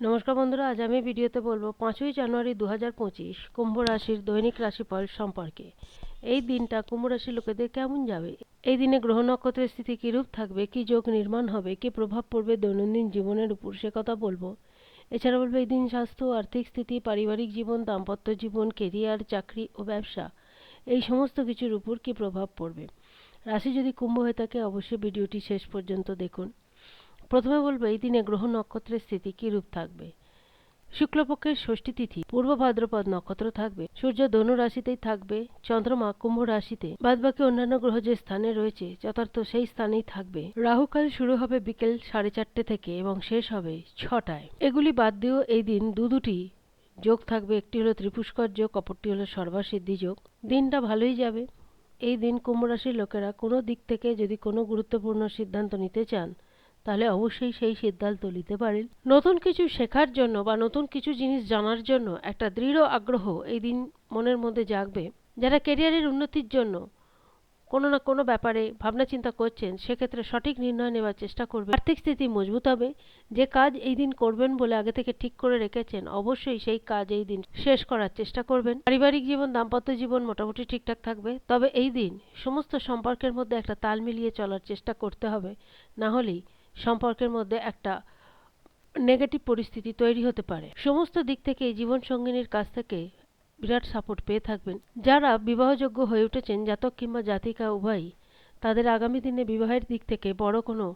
নমস্কার বন্ধুরা, আজ আমি ভিডিওতে বলব পাঁচই জানুয়ারি দু হাজার পঁচিশ কুম্ভ রাশির দৈনিক রাশিফল সম্পর্কে। এই দিনটা কুম্ভ রাশির লোকেদের কেমন যাবে? এই দিনে গ্রহ নক্ষত্রের স্থিতি কীরূপ থাকবে? কী যোগ নির্মাণ হবে? কী প্রভাব পড়বে দৈনন্দিন জীবনের উপর? সে কথা বলব। এছাড়া বলব, এই দিন স্বাস্থ্য, আর্থিক স্থিতি, পারিবারিক জীবন, দাম্পত্য জীবন, কেরিয়ার, চাকরি ও ব্যবসা, এই সমস্ত কিছুর উপর কী প্রভাব পড়বে? রাশি যদি কুম্ভ হয়ে থাকে, অবশ্যই ভিডিওটি শেষ পর্যন্ত দেখুন। প্রথমে বলব, এই দিনে গ্রহ নক্ষত্রের স্থিতি কিরূপ থাকবে? শুক্লপক্ষের ষষ্ঠী তিথি, পূর্ব ভাদ্রপদ নক্ষত্র থাকবে, সূর্য ধনু রাশিতেই থাকবে, চন্দ্রমা কুম্ভ রাশিতে, বাদবাকি অন্যান্য গ্রহ যে স্থানে রয়েছে, যথার্থ সেই স্থানেই থাকবে। রাহুকাল শুরু হবে বিকেল সাড়ে চারটে থেকে এবং শেষ হবে ছটায়। এগুলি বাদ দিয়েও এই দিন দু দুটি যোগ থাকবে, একটি হলো ত্রিপুষ্কর যোগ, অপরটি হলো সর্বাসিদ্ধি যোগ। দিনটা ভালোই যাবে। এই দিন কুম্ভ রাশির লোকেরা কোনো দিক থেকে যদি কোনো গুরুত্বপূর্ণ সিদ্ধান্ত নিতে চান তাহলে অবশ্যই সেই সিদ্ধান্ত নিতে পারেন। নতুন কিছু শেখার জন্য বা নতুন কিছু জিনিস জানার জন্য একটা দৃঢ় আগ্রহ এই দিন মনের মধ্যে জাগবে। যারা কেরিয়ারের উন্নতির জন্য কোনো না কোনো ব্যাপারে ভাবনা চিন্তা করছেন, সেক্ষেত্রে সঠিক নির্ণয় নেওয়ার চেষ্টা করবে আর্থিক স্থিতি মজবুত হবে। যে কাজ এই দিন করবেন বলে আগে থেকে ঠিক করে রেখেছেন, অবশ্যই সেই কাজ এই দিন শেষ করার চেষ্টা করবেন। পারিবারিক জীবন, দাম্পত্য জীবন মোটামুটি ঠিকঠাক থাকবে। তবে এই দিন সমস্ত সম্পর্কের মধ্যে একটা তাল মিলিয়ে চলার চেষ্টা করতে হবে। না হলেই সম্পর্কের মধ্যে একটা নেগেটিভ পরিস্থিতি তৈরি হতে পারে। সমস্ত দিক থেকে জীবন সঙ্গিনীর কাছ থেকে বিরাট সাপোর্ট পেয়ে থাকবেন। যারা বিবাহযোগ্য হয়ে উঠেছেন, জাতক কিংবা জাতিকা উভয়ই, তাদের আগামী দিনে বিবাহের দিক থেকে বড় কোনো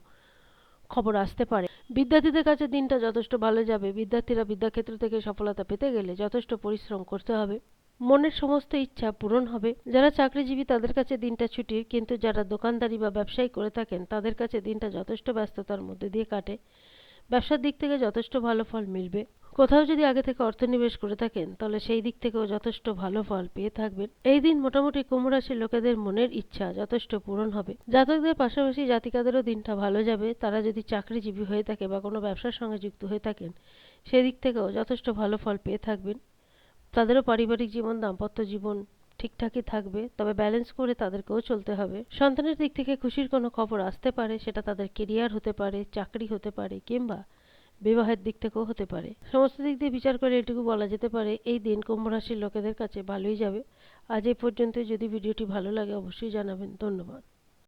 খবর আসতে পারে। বিদ্যার্থীদের কাছে দিনটা যথেষ্ট ভালো যাবে। বিদ্যার্থীরা বিদ্যাক্ষেত্র থেকে সফলতা পেতে গেলে যথেষ্ট পরিশ্রম করতে হবে। মনের সমস্ত ইচ্ছা পূরণ হবে। যারা চাকরিজীবী তাদের কাছে দিনটা ছুটির কিন্তু যারা দোকানদারি বা ব্যবসায়ী করে থাকেন, তাদের কাছে দিনটা যথেষ্ট ব্যস্ততার মধ্যে দিয়ে কাটে। ব্যবসার দিক থেকে যথেষ্ট ভালো ফল মিলবে। কোথাও যদি আগে থেকে অর্থ নিবেশ করে থাকেন, তাহলে সেই দিক থেকেও যথেষ্ট ভালো ফল পেয়ে থাকবেন। এই দিন মোটামুটি কুম্ভ লোকেদের মনের ইচ্ছা যথেষ্ট পূরণ হবে। জাতকদের পাশাপাশি জাতিকাদেরও দিনটা ভালো যাবে। তারা যদি চাকরিজীবী হয়ে থাকে বা কোনো ব্যবসার সঙ্গে যুক্ত হয়ে থাকেন, সেদিক থেকেও যথেষ্ট ভালো ফল পেয়ে থাকবেন। তাদেরও পারিবারিক জীবন, দাম্পত্য জীবন ঠিকঠাকই থাকবে, তবে ব্যালেন্স করে তাদেরকেও চলতে হবে। সন্তানের দিক থেকে খুশির কোনো খবর আসতে পারে, সেটা তাদের কেরিয়ার হতে পারে, চাকরি হতে পারে, কিংবা বিবাহের দিক থেকেও হতে পারে। সমস্ত দিক দিয়ে বিচার করে এটুকু বলা যেতে পারে, এই দিন কুম্ভ রাশির লোকেদের কাছে ভালোই যাবে। আজ এই পর্যন্ত যদি ভিডিওটি ভালো লাগে, অবশ্যই জানাবেন। ধন্যবাদ।